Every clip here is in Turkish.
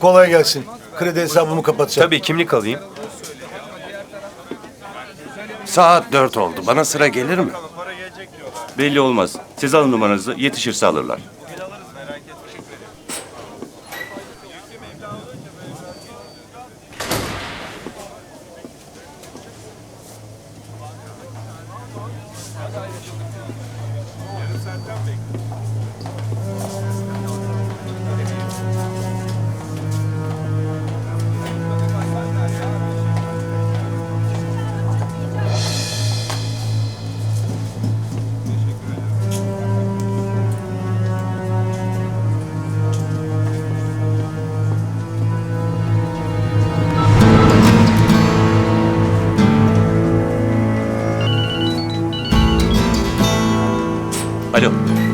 Kolay gelsin. Kredi hesabımı kapatacağım. Tabii kimlik alayım. Saat dört oldu. Bana sıra gelir mi? Belli olmaz. Siz alın numaranızı, yetişirse alırlar. Alo.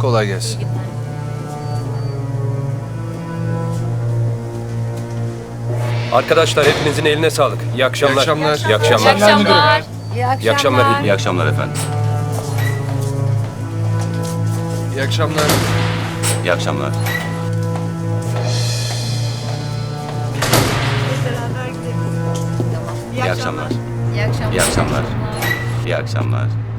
Kolay gelsin. Arkadaşlar hepinizin eline sağlık. İyi akşamlar. İyi akşamlar. İyi akşamlar. İyi akşamlar. İyi akşamlar. İyi akşamlar. İyi akşamlar efendim. İyi akşamlar. İyi akşamlar. İyi akşamlar. İyi akşamlar. İyi akşamlar. İyi akşamlar.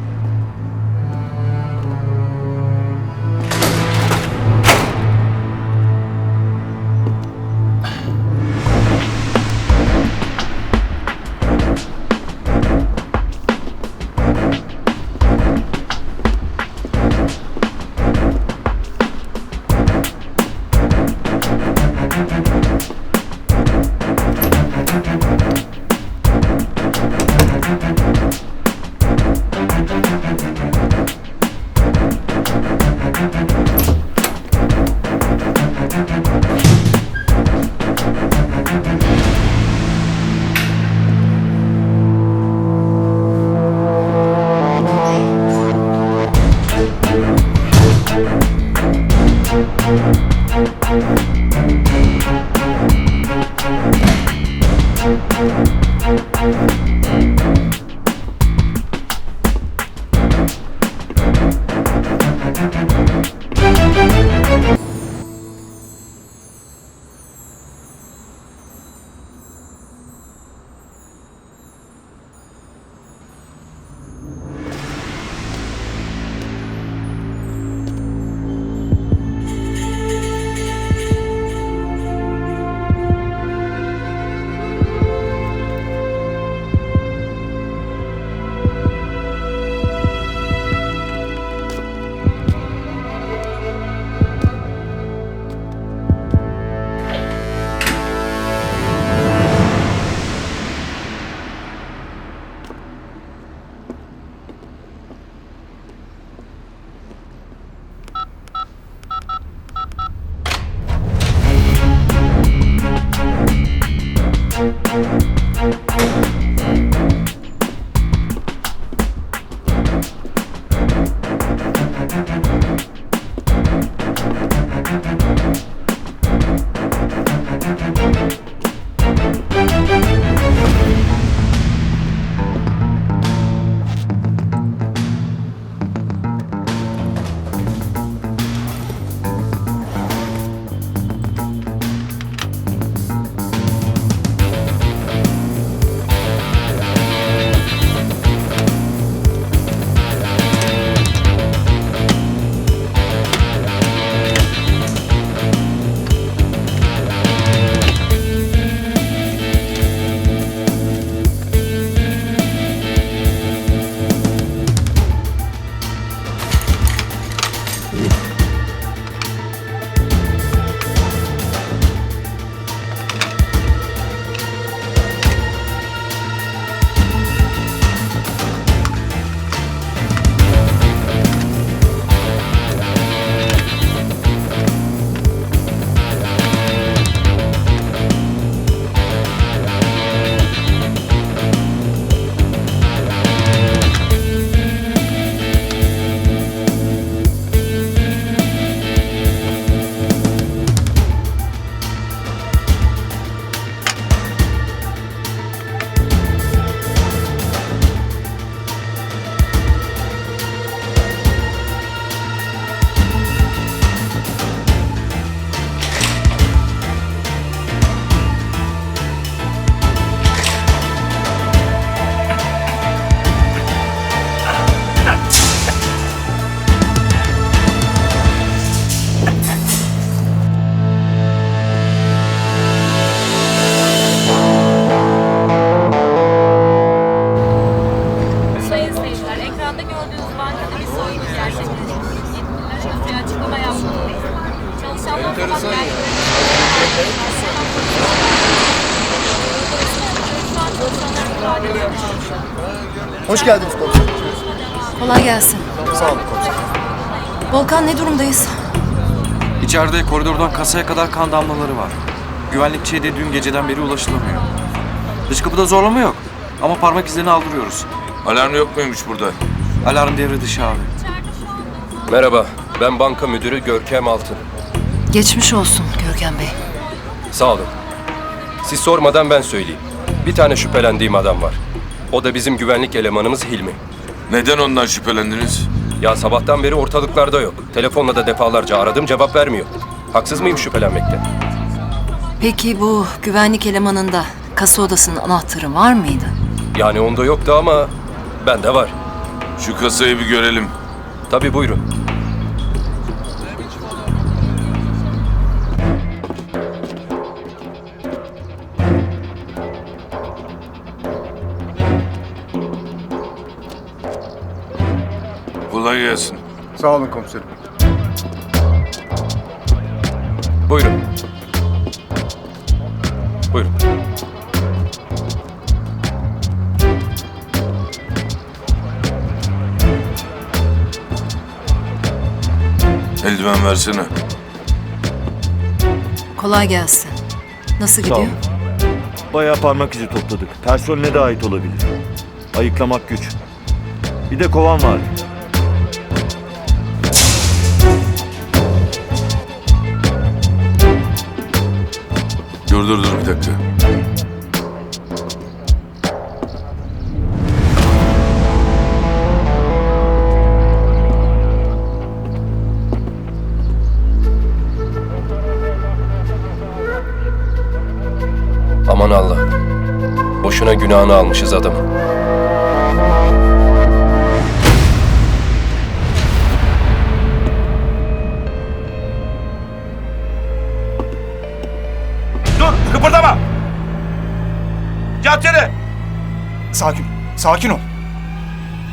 Thank Hoş geldiniz komiserim. Kolay gelsin. Sağ olun komiserim. Volkan ne durumdayız? İçeride koridordan kasaya kadar kan damlaları var. Güvenlikçiye de dün geceden beri ulaşılamıyor. Dış kapıda zorlama yok. Ama parmak izlerini aldırıyoruz. Alarm yok muymuş burada? Alarm devre dışı abi. Merhaba, ben banka müdürü Görkem Altın. Geçmiş olsun Görkem Bey. Sağ olun. Siz sormadan ben söyleyeyim. Bir tane şüphelendiğim adam var. O da bizim güvenlik elemanımız Hilmi. Neden ondan şüphelendiniz? Ya sabahtan beri ortalıklarda yok. Telefonla da defalarca aradım cevap vermiyor. Haksız mıyım şüphelenmekte? Peki bu güvenlik elemanında kasa odasının anahtarı var mıydı? Yani onda yoktu ama bende var. Şu kasayı bir görelim. Tabii buyurun. Kolay gelsin. Sağ olun komiserim. Buyurun. Buyurun. Eldiven versene. Kolay gelsin. Nasıl gidiyor? Bayağı parmak izi topladık. Personele de ait olabilir. Ayıklamak güç. Bir de kovan var. Dur dur dur bir dakika. Aman Allah. Boşuna günahını almışız adamın. Yat yere. Sakin, sakin ol.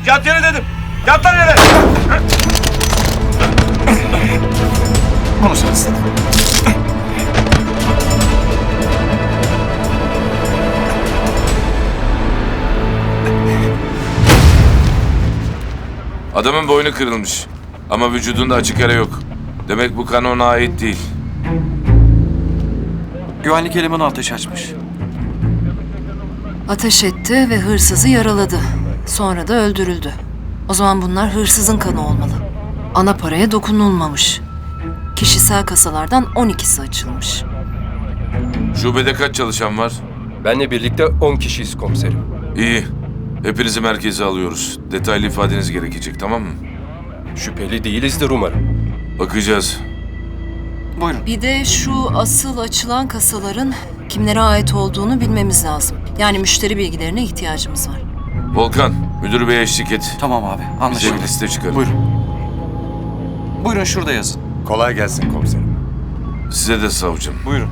Yat yere dedim. Yat lan yere. Bunu sen istedin. Adamın boynu kırılmış. Ama vücudunda açık yara yok. Demek bu kan ona ait değil. Güvenlik elemanı ateş açmış. Ateş etti ve hırsızı yaraladı. Sonra da öldürüldü. O zaman bunlar hırsızın kanı olmalı. Ana paraya dokunulmamış. Kişisel kasalardan 12'si açılmış. Şubede kaç çalışan var? Benle birlikte 10 kişiyiz komiserim. İyi. Hepinizi merkeze alıyoruz. Detaylı ifadeniz gerekecek tamam mı? Şüpheli değilizdir umarım. Bakacağız. Buyurun. Bir de şu asıl açılan kasaların kimlere ait olduğunu bilmemiz lazım. Yani müşteri bilgilerine ihtiyacımız var. Volkan, müdür beye eşlik et. Tamam abi Bize anlaşıldı. bir liste çıkarın. Buyurun. Buyurun şurada yazın. Kolay gelsin komiserim. Size de savcım. Buyurun.